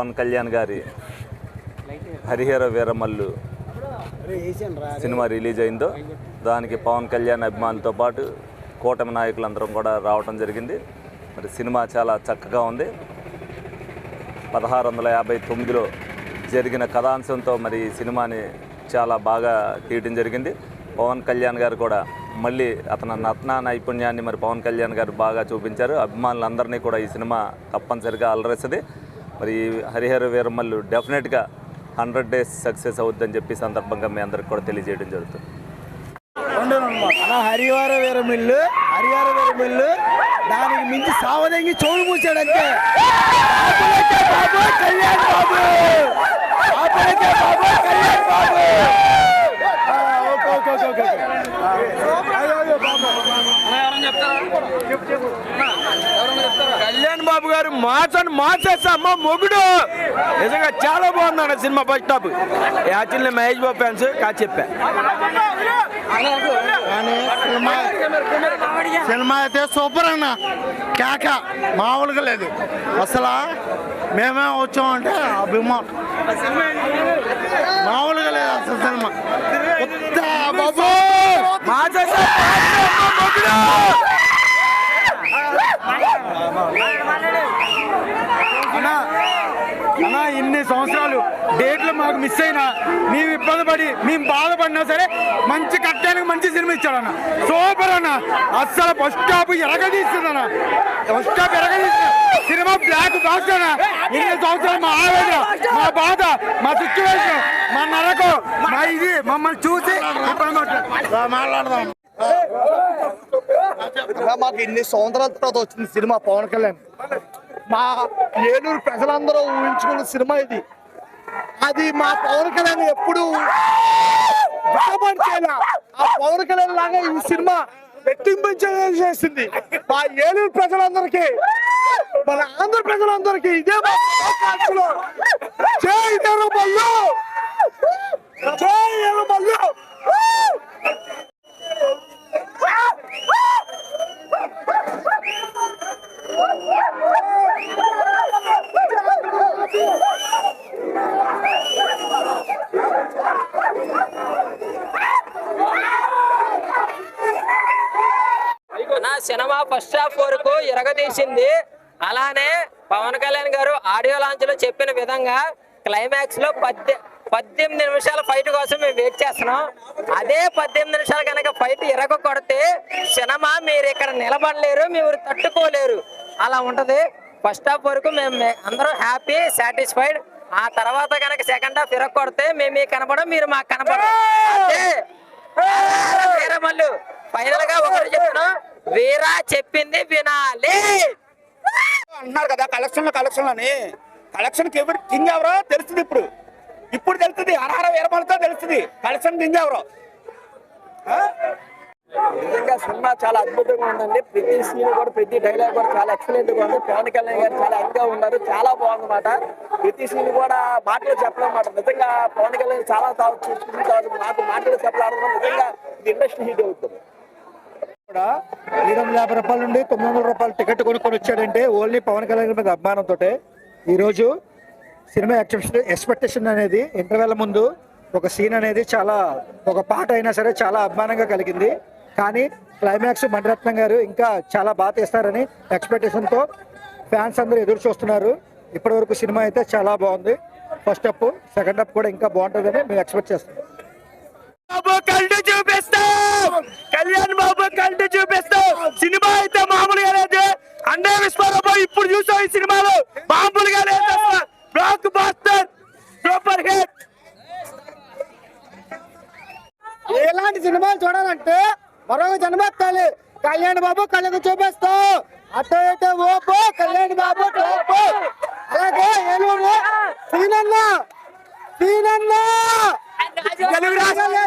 పవన్ కళ్యాణ్ గారి Harihara Veeramallu cinema release అయిందో దానికి పవన్ కళ్యాణ్ అభిమానులతో పాటు కూటమి నాయకులందరం కూడా రావటం జరిగింది. మరి సినిమా చాలా చక్కగా ఉంది. పదహారు వందల యాభై తొమ్మిదిలో జరిగిన కథాంశంతో మరి ఈ సినిమాని చాలా బాగా తీయటం జరిగింది. పవన్ కళ్యాణ్ గారు కూడా మళ్ళీ అతని నటన నైపుణ్యాన్ని మరి పవన్ కళ్యాణ్ గారు బాగా చూపించారు. అభిమానులందరినీ కూడా ఈ సినిమా తప్పనిసరిగా అలరేస్తుంది మరి హరిహర వీరమల్లు డెఫినెట్గా హండ్రెడ్ డేస్ సక్సెస్ అవుద్దని చెప్పి సందర్భంగా మీ అందరికి కూడా తెలియజేయడం జరుగుతుంది. అలా హరివార వీర మిల్లు హరివార వీర మిల్లు దానికి మించి సావదంగి చోటు పూసాడంటే ఆపలేకే బాబు కళ్యాణ్ బాబు! ఆపలేకే బాబు కళ్యాణ్ బాబు! ఆ, ఓకే ఓకే ఓకే ఓకే ఆ, అయ్యో, అయ్యో, బాబు. కళ్యాణ్ బాబు గారు మాసన్ మాసేస్తా అమ్మ మొగుడు. నిజంగా చాలా బాగుంది అన్న cinema first top actually Mahesh Babu fans కాదు చెప్పా. సినిమా సినిమా అయితే సూపర్ అన్న. కేక మామూలుగా లేదు. అసలు మేమే వచ్చామంటే అభిమానం. మామూలుగా లేదు అసలు సినిమా. బాబు మాసేస్తా మొగుడు అన్నా అన్నా ఇన్ని సంవత్సరాలు డేట్లు మాకు మిస్ అయినా మేము ఇబ్బంది పడి మేము బాధపడినా సరే మంచి కట్టానికి మంచి సినిమా ఇచ్చాడన్న. సూపర్ అన్న. అస్సలు ఫస్ట్ స్టాప్ ఎరగదీస్తుందన్న ఫస్ట్ స్టాప్ ఎరగదీస్తుంది సినిమా బ్లాక్ బాక్స్ అన్న. ఇన్ని సంవత్సరాలు మా ఆవేదన మా బాధ మా సిచ్యువేషన్ మా నరకం మా ఇది మమ్మల్ని చూసి మాట్లాడదాం. మాకు ఇన్ని సంవత్సరాల తర్వాత వచ్చింది సినిమా పవన్ కళ్యాణ్. మా ఏలూరు ప్రజలందరూ ఊహించుకున్న సినిమా ఇది. అది మా పవన్ కళ్యాణ్ ఎప్పుడు చేయలే? ఆ పవన్ కళ్యాణ్ లాగా ఈ సినిమా చేసింది. మా ఏలూరు ప్రజలందరికీ మన ఆంధ్ర ప్రజలందరికీ ఇదే జై ఎర్రమల్లు జై ఎర్రమల్లు నా సినిమా ఫస్ట్ హాఫ్ వరకు ఇరగదీసింది. అలానే పవన్ కళ్యాణ్ గారు ఆడియో లాంచ్లో చెప్పిన విధంగా క్లైమాక్స్లో పద్దె పద్దెనిమిది నిమిషాల ఫైట్ కోసం మేము వెయిట్ చేస్తున్నాం. అదే పద్దెనిమిది నిమిషాలు కనుక ఫైట్ ఇరగ కొడితే సినిమా మీరు ఇక్కడ నిలబడలేరు మీరు తట్టుకోలేరు. అలా ఉంటది. ఫస్ట్ హాఫ్ వరకు మేము అందరూ హ్యాపీ సాటిస్ఫైడ్ ఆ తర్వాత కనుక సెకండ్ హాఫ్ ఇరగ కొడితే మేము మీకు కనపడం మీరు మాకు కనపడం. ఫైనల్గా ఒకటి చెప్తున్నాం. వీరా చెప్పింది వినాలి. అంటున్నారు కదా కలెక్షన్ కలెక్షన్ అని కలెక్షన్ ఎవరు కింగ్ ఎవరో తెలుస్తుంది ఇప్పుడు. ఇప్పుడు తెలుస్తుంది అర్హర వీరమలతో తెలుస్తుంది. కలెక్షన్ కింగ్ ఎవరో నిజంగా సినిమా చాలా అద్భుతంగా ఉందండి. ప్రతి సీన్ కూడా ప్రతి డైలాగ్ కూడా చాలా ఎక్సలెంట్గా ఉంది. పవన్ కళ్యాణ్ గారు చాలా యంగ్గా ఉన్నారు. చాలా బాగుందన్నమాట. ప్రతి సీన్ కూడా మాటలు చెప్పలేమాట నిజంగా పవన్ కళ్యాణ్ చాలా తర్వాత నాకు మాటలు చెప్పలేదు నిజంగా ఇది ఇండస్ట్రీ హిట్ అవుతుంది. కూడా ఏడు వందల యాభై రూపాయల నుండి తొమ్మిది వందల రూపాయలు టికెట్ కొనుక్కొని వచ్చాడంటే ఓన్లీ పవన్ కళ్యాణ్ మీద అభిమానంతో ఈరోజు సినిమా ఎక్స్పెక్టేషన్ ఎక్స్పెక్టేషన్ అనేది ఇంటర్వెల్ ముందు ఒక సీన్ అనేది చాలా ఒక పాట అయినా సరే చాలా అభిమానంగా కలిగింది. కానీ క్లైమాక్స్ మణిరత్నం గారు ఇంకా చాలా బాగా తీస్తారని ఎక్స్పెక్టేషన్తో ఫ్యాన్స్ అందరూ ఎదురు చూస్తున్నారు. ఇప్పటివరకు సినిమా అయితే చాలా బాగుంది. ఫస్ట్ అప్ సెకండ్ అప్ కూడా ఇంకా బాగుంటుందని మేము ఎక్స్పెక్ట్ చేస్తున్నాం. బాబు కంటి చూపిస్తాం. కళ్యాణ్ బాబు కంటి చూపిస్తాం. సినిమా అయితే మామూలుగా లేదు. అన్నే విశ్వరాబాబు ఇప్పుడు చూసాం ఈ సినిమాలో. మామూలుగా లేదు బ్లాక్ బాస్టర్ సూపర్ హిట్ ఎలాంటి సినిమాలు చూడాలంటే మరొక జన్మ ఎత్తాలి కళ్యాణ్ బాబు కళ్ళకు చూపిస్తాం. అటు ఇటు ఓపు కళ్యాణ్ బాబు టోపు అలాగే ఏలూరు సీనన్న సీనన్న. తెలుగు రాష్ట్రాలే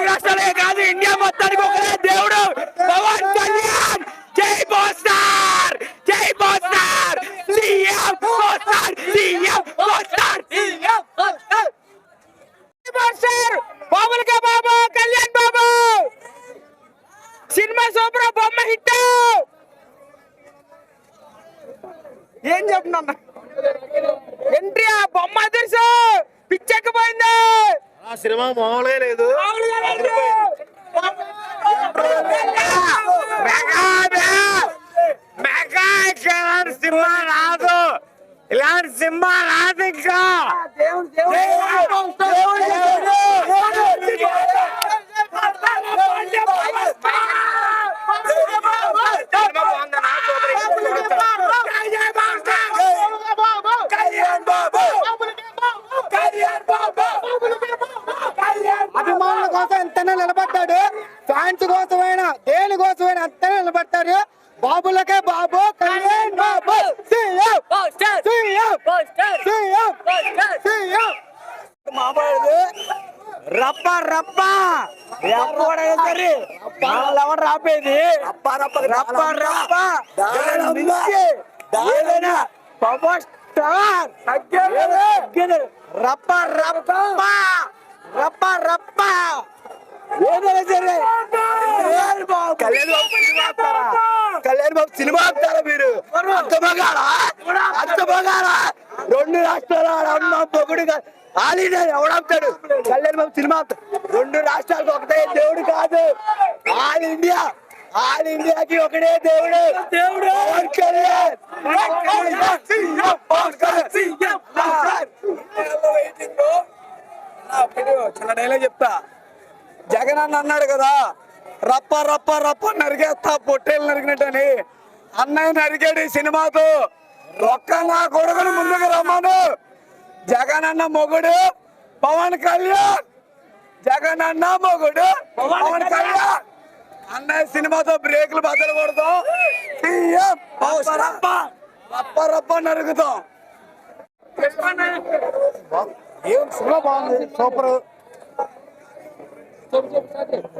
తెలుగు రాష్ట్రాలే కాదు ఇండియా మొత్తానికి ఒకరే దేవుడు. పవన్ కళ్యాణ్! జై పోస్టార్ జై పోస్టార్ సీఎం పోస్టార్ సీఎం పోస్టార్ సీఎం పోస్టార్ పోస్టార్ బాబులకే బాబు కళ్యాణ్ బాబు! సినిమా సూపర్ బొమ్మ హిట్! ఏం చెప్తున్నా ఎంట్రీ ఆ బొమ్మ తెలుసు పిచ్చెక్కిపోయింది. సినిమా మామూలుగా ఇలాంటి సినిమా రాదు ఇలాంటి సినిమా రాదు ఇంకా అభిమానుల కోసం ఎంతైనా నిలబడ్డాడు ఫ్యాన్స్ కోసమైనా దేని కోసమైనా ఎంతైనా నిలబడ్డాడు బాబులకే బాబు కళ్యాణ్ బాబు మాట్లాడదు రప్ప రప్ప. సరే? ఎవరు రాపేది రప్ప రప్ప రప్ప మించి ఏదైనా పవర్ స్టార్ తగ్గేది. రప్ప రప్ప. రప్ప రప్ప. ఏదైనా సరే. కళ్యాణ్ బాబు. ఏంటి బాబు సినిమా అంటారా మీరు? అంత మగాడా? అంత మగాడా? రెండు రాష్ట్రాల అమ్మ పొగుడు ఆలీడర్ కళ్యాణ్ బాబు సినిమా రెండు రాష్ట్రాలకు ఒకటే దేవుడు కాదు. All India. ఆల్ ఇండియాకి ఒకటే దేవుడు. దేవుడు. చిన్న డైలాగ్ చెప్తా. జగన్ అన్న అన్నాడు కదా రప్ప రప్ప రప్ప నరిగేస్తా పొట్టేలు నరికినట్టని. అన్నయ్య నరిగాడు ఈ సినిమాతో. ఒక్క నా కొడుకుని ముందుకు రమ్మను. జగన్ అన్న మొగుడు పవన్ కళ్యాణ్. జగన్ అన్న మొగుడు పవన్ కళ్యాణ్. అన్నయ్య సినిమాతో బ్రేకులు బద్దలు కొడతాం. రప్ప రప్ప నరుగుతాం. ఏం సినిమా బాగుంది? సూపర్.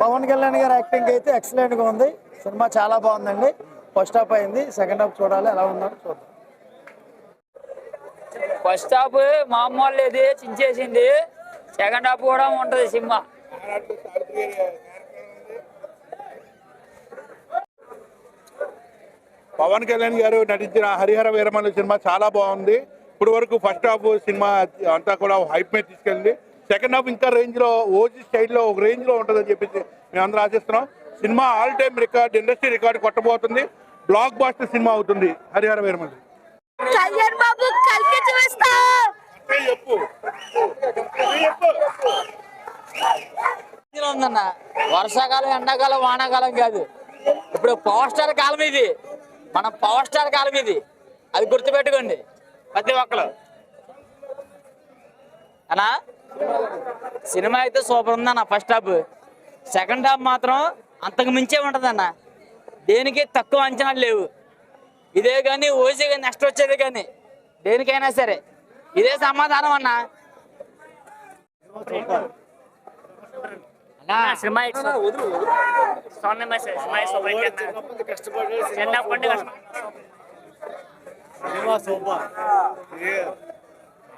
పవన్ కళ్యాణ్ గారి యాక్టింగ్ అయితే ఎక్సలెంట్గా ఉంది. సినిమా చాలా బాగుందండి. ఫస్ట్ హాఫ్ అయింది. సెకండ్ హాఫ్ చూడాలి. ఎలా ఉందో చూద్దాం. ఫస్ట్ హాఫ్ మామూలు లేదు చించేసింది. సెకండ్ హాఫ్ కూడా ఉంటది సినిమా. పవన్ కళ్యాణ్ గారు నటించిన హరిహర వీరమల్లు సినిమా చాలా బాగుంది. ఇప్పుడు వరకు ఫస్ట్ హాఫ్ సినిమా అంతా కూడా హైప్ మీద తీసుకెళ్ళింది. సెకండ్ హాఫ్ ఇంకా రేంజ్లో ఓజీ స్టైల్లో ఒక రేంజ్లో ఉంటుందని చెప్పేసి మేము అందరూ ఆశిస్తున్నాం. Cinema all time record industry record కొట్టబోతుంది. Blockbuster cinema అవుతుంది. హరిహర వీరమల్లి. కళ్యాణ్ బాబు కలికి చూస్తా చెప్పు. ఉందన్న వర్షాకాలం ఎండాకాలం వానాకాలం కాదు. ఇప్పుడు పవర్ స్టార్ కాలం ఇది. మన పవర్ స్టార్ కాలం ఇది. అది గుర్తుపెట్టుకోండి. ప్రతి ఒక్కరు. అనా సినిమా అయితే సూపర్ ఉందన్న ఫస్ట్ హాఫ్ సెకండ్ హాఫ్ మాత్రం అంతకు మించే ఉంటదన్న. దేనికి తక్కువ అంచనాలు లేవు. ఇదే కానీ ఓసీ కానీ నెక్స్ట్ వచ్చేది కానీ దేనికైనా సరే. ఇదే సమాధానం అన్నా. Cinema సోన్న message cinema super.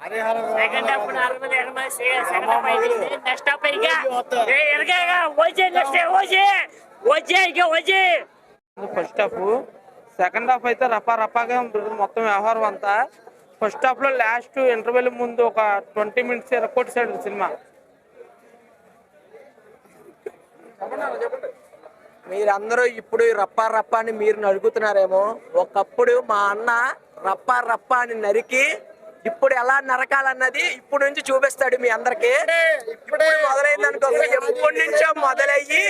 Second half normal ఎనమై second half అయింది నెక్స్ట్ హాఫ్ ఇక ఏ ఎరగా వచ్చే నెక్స్ట్ వచ్చే వచ్చే ఇక వచ్చే ఫస్ట్ హాఫ్ సెకండ్ హాఫ్ అయితే రఫా రఫాగా ఉంటుంది. మొత్తం వ్యవహారం అంతా. ఫస్ట్ హాఫ్లో లాస్ట్ ఇంటర్వెల్ ముందు ఒక ట్వంటీ మినిట్స్ కొట్టేసాడు సినిమా. మీరందరూ ఇప్పుడు ఈ రప్ప రప్ప అని మీరు నరుకుతున్నారేమో ఒకప్పుడు మా అన్న రప్ప రప్ప అని నరికి ఇప్పుడు ఎలా నరకాలన్నది ఇప్పుడు నుంచి చూపిస్తాడు మీ అందరికి. ఇప్పుడు మొదలైంది అనుకో ఎప్పటి నుంచో మొదలయ్యి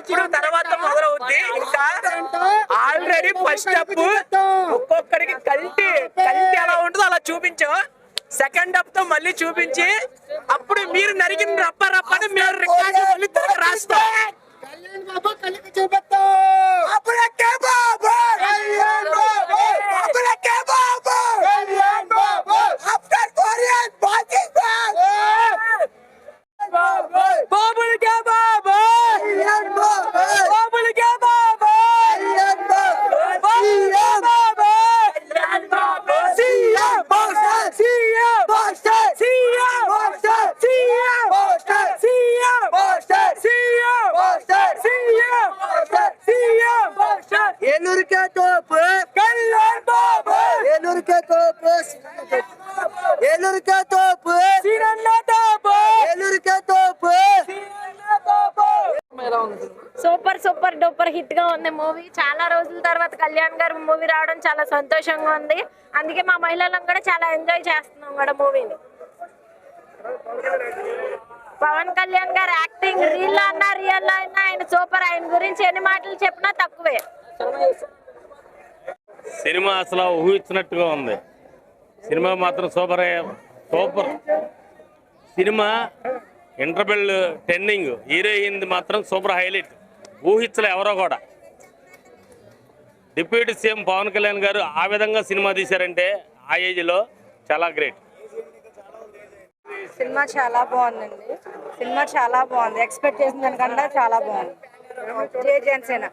ఇప్పుడు తర్వాత మొదలవుద్ది. ఇంకా ఆల్రెడీ ఫస్ట్ అప్ ఒక్కొక్కడికి కల్టి కల్టి ఎలా ఉంటుందో అలా చూపించాం. సెకండ్ అప్తో మళ్ళీ చూపించి అప్పుడు మీరు నరికిన రప్ప రప్ప అని మీరు రికార్డు మళ్ళీ తిరిగి రాస్తాం అప్పుడకే తోపు. తోపు. తోపు. తోపు! తోపు. సూపర్ సూపర్ డూపర్ హిట్గా ఉంది మూవీ. చాలా రోజుల తర్వాత కళ్యాణ్ గారు మూవీ రావడం చాలా సంతోషంగా ఉంది. అందుకే మా మహిళలను కూడా చాలా ఎంజాయ్ చేస్తున్నాం కూడా మూవీని. పవన్ కళ్యాణ్ గారు యాక్టింగ్ రీల్ అన్నా రియల్ అన్నా ఆయన సూపర్. ఆయన గురించి ఎన్ని మాటలు చెప్పినా తక్కువే. సినిమా అసలు ఊహించినట్టుగా ఉంది. సినిమా మాత్రం సూపర్ సూపర్. సినిమా ఇంటర్బెల్ టెన్నింగ్ హీరోయిన్ మాత్రం సూపర్ హైలైట్. ఊహించలే ఎవరో కూడా. డిప్యూటీ సీఎం పవన్ కళ్యాణ్ గారు ఆ విధంగా సినిమా తీశారంటే ఆ ఏజ్లో చాలా గ్రేట్. సినిమా చాలా బాగుందండి. సినిమా చాలా బాగుంది. ఎక్స్పెక్ట్ చేసిన దానికన్నా చాలా బాగుంది. జయ జనసేన.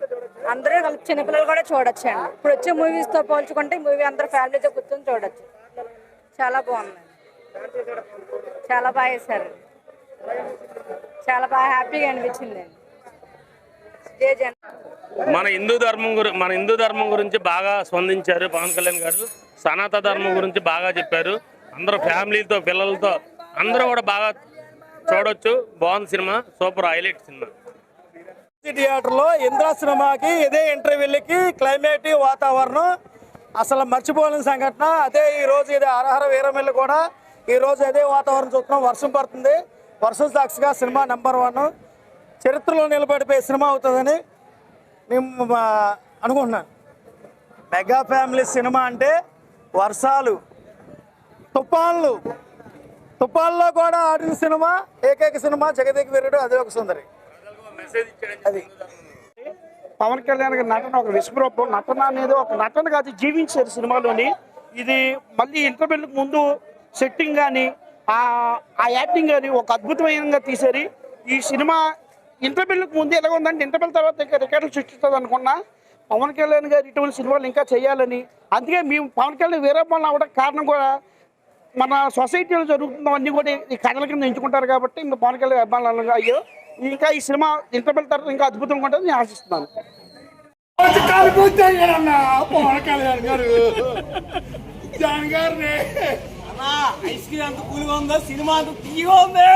అందరూ కలిపి చిన్నపిల్లలు కూడా చూడొచ్చు అండి. ఇప్పుడు వచ్చే మూవీస్తో పోల్చుకుంటే మూవీ అందరూ ఫ్యామిలీతో కూర్చొని చూడొచ్చు. చాలా బాగుంది. చాలా బాగా వేశారు చాలా బాగా హ్యాపీగా అనిపించింది. అండి మన హిందూ ధర్మం గురి మన హిందూ ధర్మం గురించి బాగా స్పందించారు పవన్ కళ్యాణ్ గారు. సనాతన ధర్మం గురించి బాగా చెప్పారు. అందరూ ఫ్యామిలీతో పిల్లలతో అందరూ కూడా బాగా చూడొచ్చు. బాగుంది సినిమా. Super highlight cinema. థియేటర్లో ఇంద్ర సినిమాకి ఇదే ఇంటర్వ్యూలకి క్లైమేట్ వాతావరణం అసలు మర్చిపోలేని సంఘటన. అదే ఈ రోజు ఇది అరహర వీరమిల్లు కూడా ఈ రోజు అదే వాతావరణం చూస్తున్నాం. వర్షం పడుతుంది. వర్షం సాక్షిగా సినిమా నెంబర్ వన్. చరిత్రలో నిలబడిపోయే సినిమా అవుతుందని మేము అనుకుంటున్నాను. మెగా ఫ్యామిలీ సినిమా అంటే వర్షాలు తుఫాన్లు. తుఫాన్లో కూడా ఆడిన సినిమా ఏకైక సినిమా జగదేక వీరుడు అదే ఒక సుందరి. అది. పవన్ కళ్యాణ్ గారి నటన ఒక విశ్వరూపం. నటన అనేది ఒక నటన కాదు జీవించారు సినిమాలోని. ఇది మళ్ళీ ఇంటర్వెల్కి ముందు సెట్టింగ్ కానీ ఆ ఆ యాక్టింగ్ కానీ ఒక అద్భుతమైనగా తీశారు. ఈ సినిమా ఇంటర్వెల్కి ముందు ఎలా ఉందంటే ఇంటర్వెల్ తర్వాత ఇంకా రికార్డులు సృష్టిస్తుంది అనుకున్నా. పవన్ కళ్యాణ్ గారు ఇటువంటి సినిమాలు ఇంకా చేయాలని. అందుకే మేము పవన్ కళ్యాణ్ వీరమ్మలు అవ్వడం కారణం కూడా మన సొసైటీలో జరుగుతున్నవన్నీ కూడా ఈ కథల కింద ఎంచుకుంటారు కాబట్టి ఇంకా పవన్ కళ్యాణ్ అభిమానులు అయ్యో ఇంకా ఈ సినిమా ఇంటర్వెల్ తర్వాత ఇంకా అద్భుతంగా ఉంటుంది నేను ఆశిస్తున్నాను. పవన్ కళ్యాణ్ గారు. జగన్ గారిని. ఐస్ క్రీమ్ అంత కూల్గా ఉందో? సినిమా అంత ఉంది?